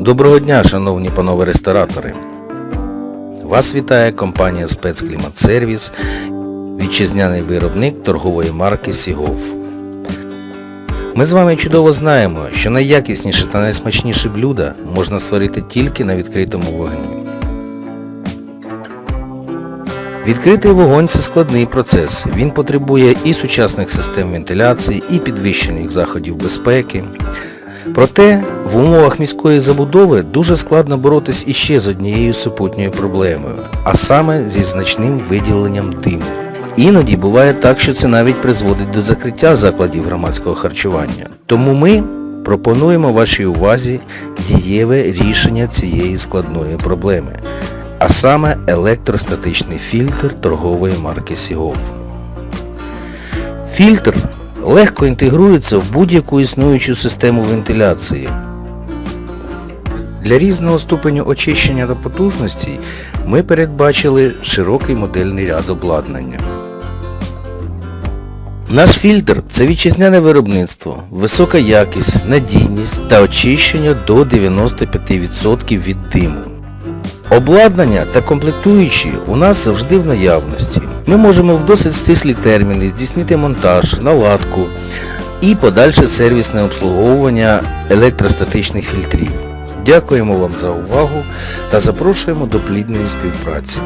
Доброго дня, шановні панове ресторатори. Вас вітає компанія Спецкліматсервіс, вітчизняний виробник торгової марки Сігов. Ми з вами чудово знаємо, що найякісніше та найсмачніші блюда можна створити тільки на відкритому вогні. Відкритий вогонь це складний процес. Він потребує і сучасних систем вентиляції, і підвищених заходів безпеки. Проте в умовах міської забудови дуже складно боротись іще з однією супутньою проблемою, а саме зі значним виділенням диму. Іноді буває так, що це навіть призводить до закриття закладів громадського харчування. Тому ми пропонуємо вашій увазі дієве рішення цієї складної проблеми, а саме електростатичний фільтр торгової марки Сігов. Фільтр легко інтегрується в будь-яку існуючу систему вентиляції. Для різного ступеню очищення та потужності ми передбачили широкий модельний ряд обладнання. Наш фільтр це вітчизняне виробництво, висока якість, надійність та очищення до 95% від диму. Обладнання та комплектуючі у нас завжди в наявності. Ми можемо в досить стислі терміни здійснити монтаж, наладку і подальше сервісне обслуговування електростатичних фільтрів. Дякуємо вам за увагу та запрошуємо до плідної співпраці.